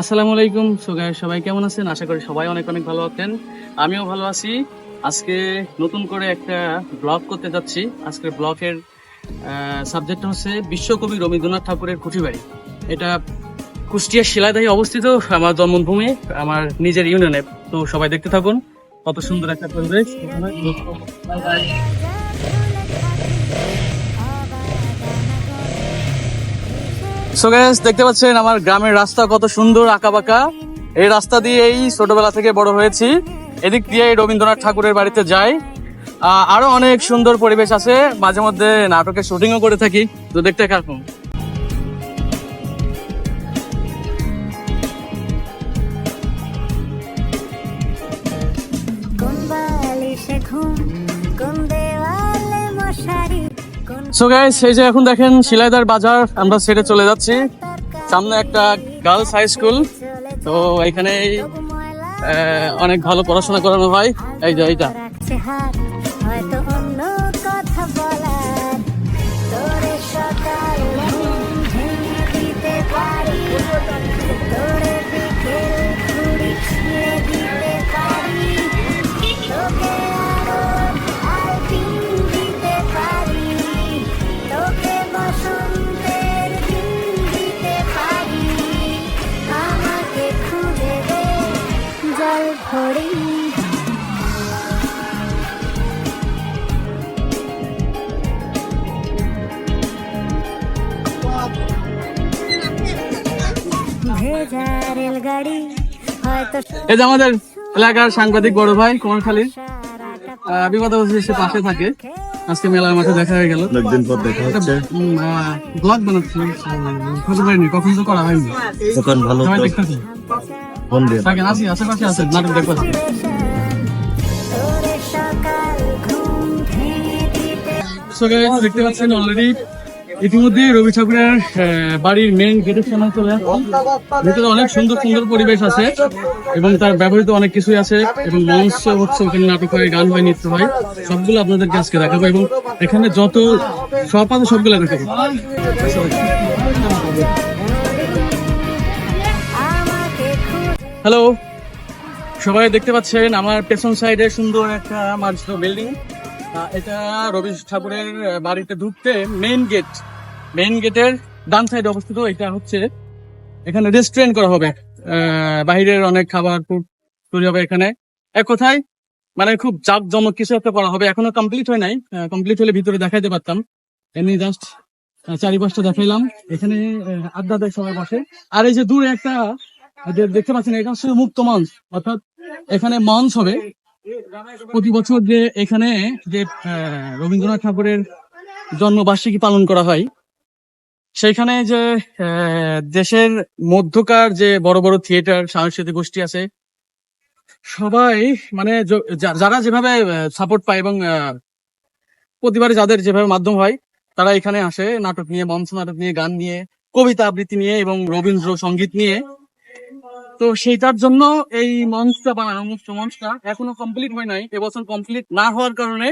আসসালামু আলাইকুম so guys সবাই কেমন আছেন? আশা করি সবাই অনেক অনেক ভালো আছেন। আমিও ভালো আছি। আজকে নতুন করে একটা ব্লগ করতে যাচ্ছি। আজকের ব্লগের সাবজেক্ট হচ্ছে বিশ্বকবি রবীন্দ্রনাথ ঠাকুরের কুঠিবাড়ি এটা কুষ্টিয়া শিলাদাহি অবস্থিত আমার জন্মভূমি, আমার নিজের ইউনিয়নে। তো সবাই দেখতে থাকুন। কত সুন্দর একটা পরিবেশ। সো গাইস দেখতে পাচ্ছেন আমার গ্রামের রাস্তা কত সুন্দর আঁকাবাঁকা। এই রাস্তা দিয়ে এই ছোটবেলা থেকে বড় হয়েছি। এদিক দিয়ে রবীন্দ্রনাথ ঠাকুরের বাড়িতে যাই। আরও অনেক সুন্দর পরিবেশ আছে। মাঝে মধ্যে নাটকের শুটিংও করে থাকি। তো দেখতে থাকুন। ঘুম সো গাইস এই যে এখন দেখেন শিলাইদার বাজার, আমরা সেটে চলে যাচ্ছি। সামনে একটা গার্লস হাই স্কুল তো এখানে অনেক ভালো পড়াশোনা করানো হয়। এই যে এইটা ভরি এই যে আমাদের এলাকার সাংবাদিক বড় ভাই কোমরখালীর বিপদ অবশ্যই সে পাশে থাকে। আজকে মেলার মাঠে দেখা হয়ে গেল। অনেকদিন পর দেখা হচ্ছে। ব্লগ বানাচ্ছি খুঁজে পাইনি কখন তো করা হয়নি। দোকান ভালো দেখতে পাচ্ছেন অলরেডি রবি ঠাকুরের বাড়ির মেইন গেটের সামনে চলে। ভিতরে অনেক সুন্দর সুন্দর পরিবেশ আছে এবং তার ব্যবহৃত অনেক কিছুই আছে এবং মঞ্চ হচ্ছে ওখানে নাটক হয়, গান হয়, নৃত্য হয়, সবগুলো আপনাদেরকে আজকে দেখাবো এবং এখানে যত সব আছে, সবগুলো দেখাবো। হ্যালো সবাই দেখতে পাচ্ছেন আমার পেছন সাইডে সুন্দর একটা মার্জিত বিল্ডিং। এটা রবি ঠাকুরের বাড়িতে ঢুকতে মেইন গেট মেইন গেটের ডান সাইডে অবস্থিত। এটা হচ্ছে এখানে রেস্টুরেন্ট করা হবে। আহ, বাইরের অনেক খাবার তৈরি হবে এখানে। এক কথায় মানে খুব জাক জমক কিছু একটা করা হবে। এখনও কমপ্লিট হয় নাই। কমপ্লিট হলে ভিতরে দেখাইতে পারতাম। এমনি জাস্ট চারিপাশটা দেখাইলাম। এখানে আড্ডা দেয় সবাই বসে। আর এই যে দূরে একটা দেখতে পাচ্ছেন এটা হচ্ছে মুক্ত মঞ্চ, অর্থাৎ এখানে মঞ্চ হবে। প্রতি বছর যে এখানে যে রবীন্দ্রনাথ ঠাকুরের জন্মবার্ষিকী পালন করা হয়, সেখানে যে দেশের মধ্যকার যে বড় বড় থিয়েটার, সাংস্কৃতিক গোষ্ঠী আছে, সবাই মানে যারা যেভাবে সাপোর্ট পায় এবং প্রতিবারে যাদের যেভাবে মাধ্যম হয়, তারা এখানে আসে, নাটক নিয়ে, মঞ্চ নাটক নিয়ে, গান নিয়ে, কবিতা আবৃত্তি নিয়ে এবং রবীন্দ্র সংগীত নিয়ে। তো সেইটার জন্য এই মঞ্চটা বানানো মুক্ত মঞ্চটা এখনও কমপ্লিট হয় নাই। এবছর কমপ্লিট না হওয়ার কারণে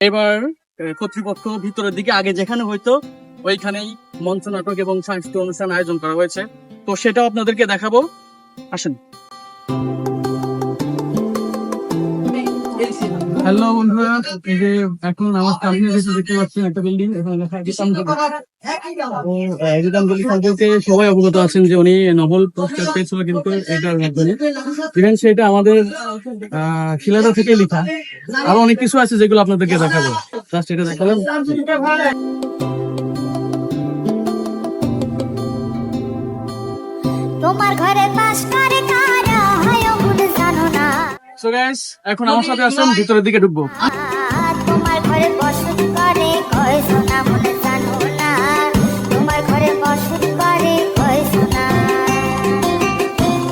এবার কর্তৃপক্ষ ভিতরের দিকে, আগে যেখানে হয়তো ওইখানেই মঞ্চ নাটক এবং সাংস্কৃতিক অনুষ্ঠান আয়োজন করা হয়েছে। তো সেটাও আপনাদেরকে দেখাবো। আসেন। হ্যালো বন্ধুরা। এই যে এখন আমার সামনে যেটা দেখতে পাচ্ছেন একটা বিল্ডিং এখানে লেখা গীতাঞ্জলি সম্পর্কে সবাই অবগত আছেন যে উনি নোবেল পুরস্কার পেয়েছিল কিন্তু এটার মাধ্যমে ইভেন সেটা আমাদের আহ, শিলাদা থেকে লেখা। আরও অনেক কিছু আছে যেগুলো আপনাদেরকে দেখাবো। জাস্ট এটা দেখালাম। তোমার ঘরে বাস সো গাইস এখন আমার সাথে আসুন ভিতরের দিকে ঢুকবো। তোমার ঘরে বসত করে কয় সোনা মনে জানো না? তোমার ঘরে বসত করে কয় সোনা?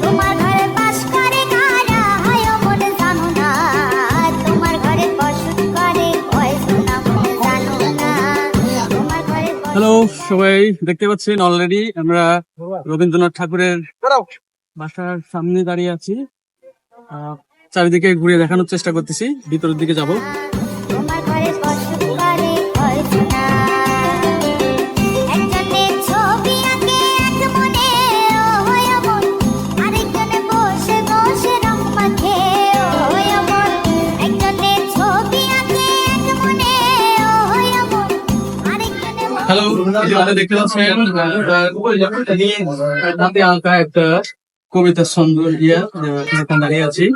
তোমার ঘরে বাস করে কারা হয় মনে জানো না? তোমার ঘরে বসত করে কয় সোনা মনে জানো না? তোমার ঘরে হ্যালো সবাই দেখতে পাচ্ছেন অলরেডি আমরা রবীন্দ্রনাথ ঠাকুরের বাসার সামনে দাঁড়িয়ে আছি। আহ, চারিদিকে ঘুরে দেখানোর চেষ্টা করতেছি। ভিতরের দিকে যাব। হ্যালো দেখতে পাচ্ছেন আঁকা একটা কবিতা সুন্দর ইয়া দাঁড়িয়ে আছি।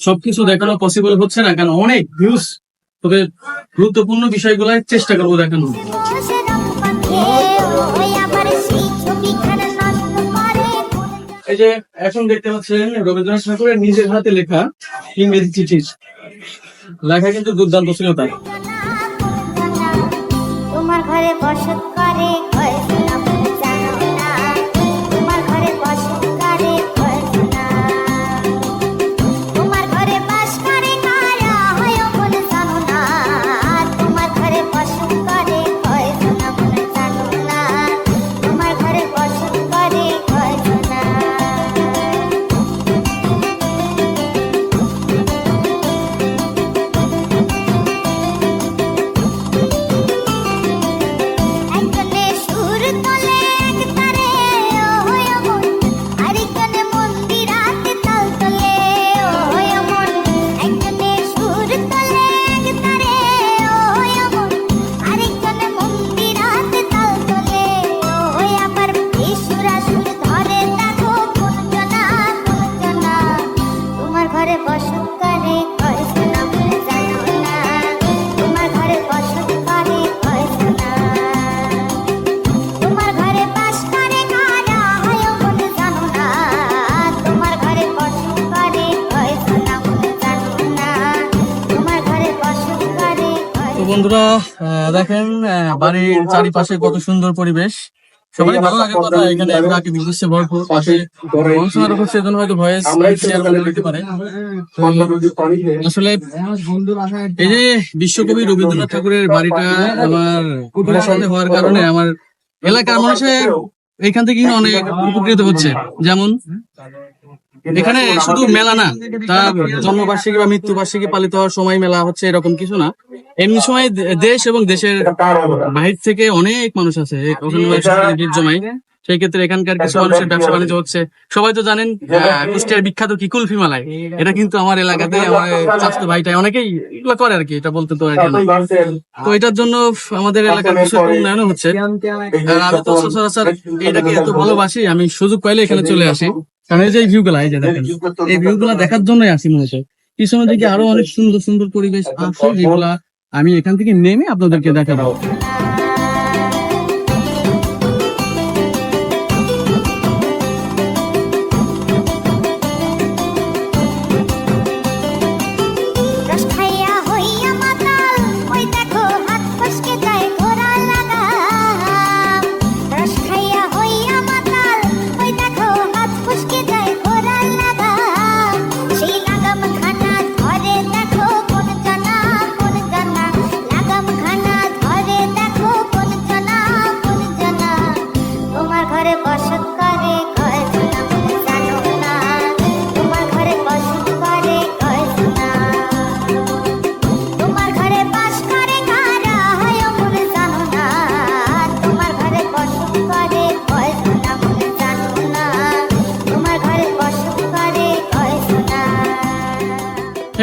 সবকিছু দেখানো পসিবল হচ্ছে না, কারণ অনেক ভিউজ তবে গুরুত্বপূর্ণ বিষয়গুলো চেষ্টা করব দেখানো এই যে, এখন দেখতে পাচ্ছেন রবীন্দ্রনাথ ঠাকুরের নিজের হাতে লেখা ইংরেজি চিঠি লেখা কিন্তু দুর্দান্ত ছিল তার। তোমার ঘরে বসত বাড়ির চারিপাশে কত সুন্দর পরিবেশ। সবারই ভালো লাগে কথা এখানে ভরপুর পাশে উপর সেজন্য হয়তো ভয়েস শেয়ার করে দিতে পারে। আসলে এই যে বিশ্বকবি রবীন্দ্রনাথ ঠাকুরের বাড়িটা আমার ঘরের সাথে হওয়ার কারণে আমার এলাকার মানুষের এখান থেকে অনেক উপকৃত হচ্ছে। যেমন এখানে শুধু মেলা না তার জন্মবার্ষিকী বা মৃত্যুবার্ষিকী পালিত হওয়ার সময় মেলা হচ্ছে এরকম কিছু না। এমনি সময় দেশ এবং দেশের বাহির থেকে অনেক মানুষ আছে ওখানে জমায় সেই ক্ষেত্রে এখানকার কিছু মানুষের ব্যবসা বাণিজ্য হচ্ছে। সবাই তো জানেন কুষ্টিয়ার বিখ্যাত কি কুলফি মালায় এটা কিন্তু আমার এলাকাতে আমার চাষতো ভাইটাই অনেকেই এগুলো করে আর কি এটা বলতে তো তো এটার জন্য আমাদের এলাকার কিছু উন্নয়ন হচ্ছে। আর আমি তো সচরাচর এটাকে এত ভালোবাসি আমি সুযোগ পাইলে এখানে চলে আসি। কারণ এই যে ভিউ গুলা এই যে দেখেন এই ভিউ গুলা দেখার জন্যই আসি মনে হয় এই সময় দেখি আরও অনেক সুন্দর সুন্দর পরিবেশ আছে যেগুলা আমি এখান থেকে নেমে আপনাদেরকে দেখাবো।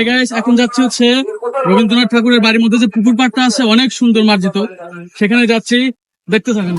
হ্যাঁ গাইস এখন যাচ্ছি হচ্ছে রবীন্দ্রনাথ ঠাকুরের বাড়ির মধ্যে যে পুকুর পাড়টা আছে, অনেক সুন্দর মার্জিত। সেখানে যাচ্ছি, দেখতে থাকেন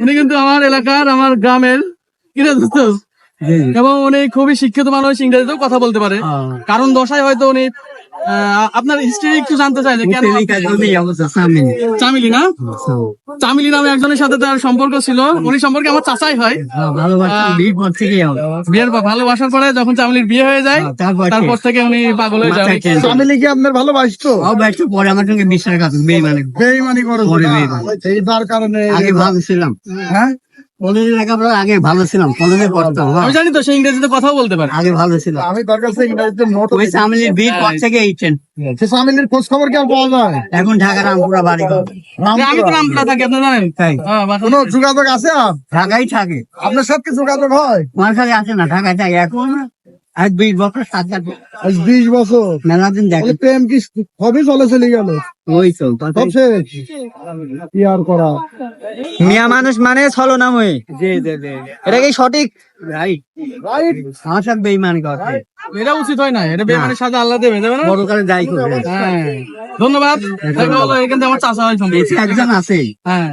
উনি কিন্তু আমার এলাকার আমার গ্রামের এবং উনি খুবই শিক্ষিত মানুষ ইংরেজিতেও কথা বলতে পারে। কারণ দশায় হয়তো উনি আপনার হিস্ট্রি একটু জানতে চাই যে কেন চামিলি। না? চামিলি নামে একজনের সাথে তার সম্পর্ক ছিল। উনি সম্পর্কে আমার চাচাই হয়। আহ, বিয়ের পর ভালোবাসার পরে যখন চামিলির বিয়ে হয়ে যায় তারপর থেকে উনি পাগল হয়ে যায়। ফ্যামিলি কি আপনার ভালোবাসতো? পরে আমার সঙ্গে বিশ্বাসঘাতক বেইমানি। বেইমানি করে। তার কারণে আগে ভাবছিলাম। হ্যাঁ? কলেজে লেখাপড়া আগে ভালো ছিলাম কলেজে পড়তাম। আমি জানি তো সে ইংরেজিতে কথাও বলতে পারে। আগে ভালো ছিলাম আমি তার কাছে ইংরেজিতে নোট ওই ফ্যামিলির বিয়ের পর থেকে এইটেন সে ফ্যামিলির খোঁজ খবর কি পাওয়া যায়? এখন ঢাকা রামপুরা বাড়ি ঘর। আমি তো রামপুরা থাকি আপনি জানেন? তাই। হ্যাঁ, কোনো যোগাযোগ আছে? ঢাকাই থাকে। আপনার সাথে যোগাযোগ হয়? আমার সাথে আছে না ঢাকায় থাকে। এখন আজ বিশ বছর সাত আজ বিশ বছর। মেলা দিন দেখে প্রেম কি সবই চলে চলে গেল? ওই তো সব শেষ। কি আর করা? মিয়া মানুষ মানে ছলনাময়ী। এটা কি সঠিক? রাইট রাইট বেইমানি করছে এটা উচিত হয় না এটা বেমানের সাথে আল্লাহ দেবে দেবে না? বড় কালে যাই করবে। হ্যাঁ। ধন্যবাদ। তাকে এখান থেকে আমার চাচা হয় একজন আছে হ্যাঁ।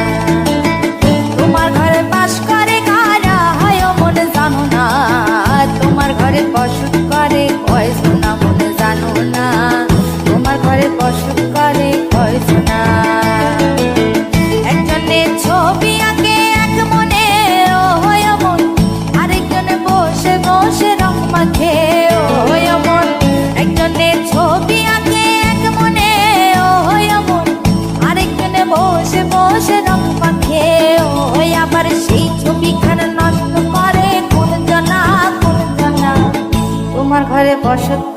তোমার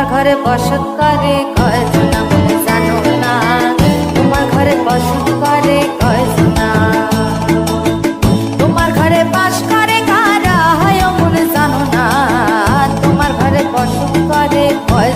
তোমার ঘরে বসত করে কয়জন বলে জানো না। তোমার ঘরে বসত করে কয়জন না তোমার ঘরে বাস করে কারা, হয় মনে জানো না। তোমার ঘরে বসত করে, কয়